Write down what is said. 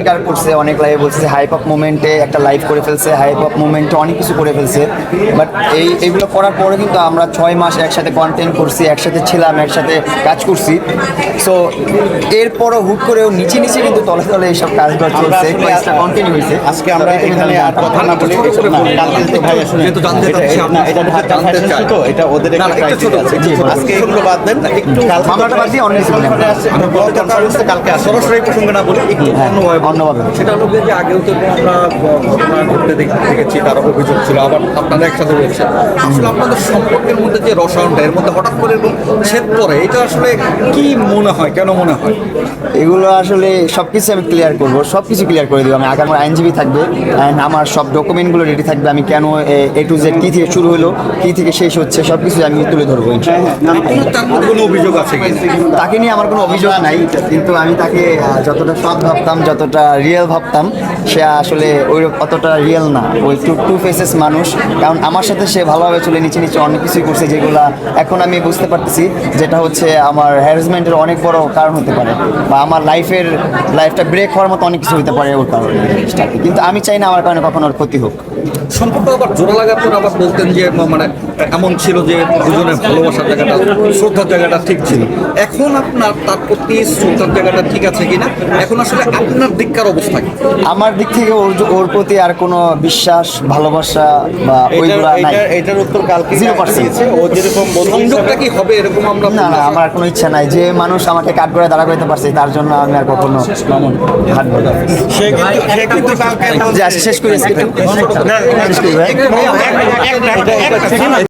স্বীকার করছে অনেক লাইভে বলছে হাইপ আপ মুভমেন্টে একটা লাইভ করে ফেলছে হাইপ আপ মুভমেন্টে অনেক কিছু করে ফেলছে। বাট এই এগুলো করার পরে কিন্তু আমরা ছয় মাস একসাথে কন্টেন্ট করছি একসাথে ছিলাম একসাথে কাজ করছি। সো এরপরও হুট করেও নিচে নিচে কিন্তু তলে তলে এইসব কাজগুলো চলছে কন্টিনিউ হয়েছে। আজকে আমরা এখানে আর কথা না বলে এটা ওদের। আজকে এগুলো বাদ দেন একটু কালকে বাদ দিয়ে অন্য কালকে সরাসরি প্রসঙ্গে না বলে একটু অন্যভাবে অন্যভাবে। সেটা হলো যে আগেও তো আমরা ঘটনা ঘটতে দেখেছি তার অভিযোগ ছিল আবার আপনারা একসাথে রয়েছে। আসলে আপনাদের সম্পর্কের মধ্যে যে রসায়নটা এর মধ্যে হঠাৎ করে ছেদ পড়ে এটা আসলে কি মনে হয় কেন মনে হয়? এগুলো আসলে সব কিছু আমি ক্লিয়ার করব সব কিছু ক্লিয়ার করে দেবো। আমি আগে আমার আইনজীবী থাকবে অ্যান্ড আমার সব ডকুমেন্টগুলো রেডি থাকবে। আমি কেন এ টু জেড কী থেকে শুরু হলো কী থেকে শেষ হচ্ছে সব কিছু আমি তুলে ধরবো তার মধ্যে কোনো অভিযোগ আছে তাকে নিয়ে আমার কোনো অভিযোগ নাই কিন্তু আমি তাকে যতটা সৎ ভাবতাম যতটা রিয়েল ভাবতাম সে আসলে ওই অতটা রিয়েল না। ওই টু টু ফেসেস মানুষ। কারণ আমার সাথে সে ভালোভাবে চলে নিচে নিচে অনেক কিছুই করছে যেগুলো এখন আমি বুঝতে পারতেছি, যেটা হচ্ছে আমার হ্যারাসমেন্টের অনেক বড় কারণ হতে পারে। বা আমার লাইফের লাইফটা ব্রেক হওয়ার মতো অনেক কিছু হতে পারে ওর কারণে কিন্তু আমি চাই না আমার কারণে কখনো ওর ক্ষতি হোক। সম্পর্ক আবার জোড়া লাগার পর আবার বলতেন যে মানে এমন ছিল যে দুজনের ভালোবাসার জায়গাটা শ্রদ্ধার জায়গাটা ঠিক ছিল। এখন আপনার তার প্রতি শ্রদ্ধার জায়গাটা ঠিক আছে কিনা? এখন আসলে আপনার দিককার অবস্থা কি? আমার দিক থেকে ওর ওর প্রতি আর কোনো বিশ্বাস ভালোবাসা বা ওইগুলা নাই। এইটার উত্তর কালকে percent. দিয়েছে। ও যেরকম সংযোগটা কি হবে এরকম আমরা না না আমার কোনো ইচ্ছা নাই। যে মানুষ আমাকে কাঠ করে দাঁড়া করতে পারছে তার জন্য আমি আর কখনো হাঁটবো সে কিন্তু কালকে শেষ করে শেষ করি ভাই। এটা- এটা-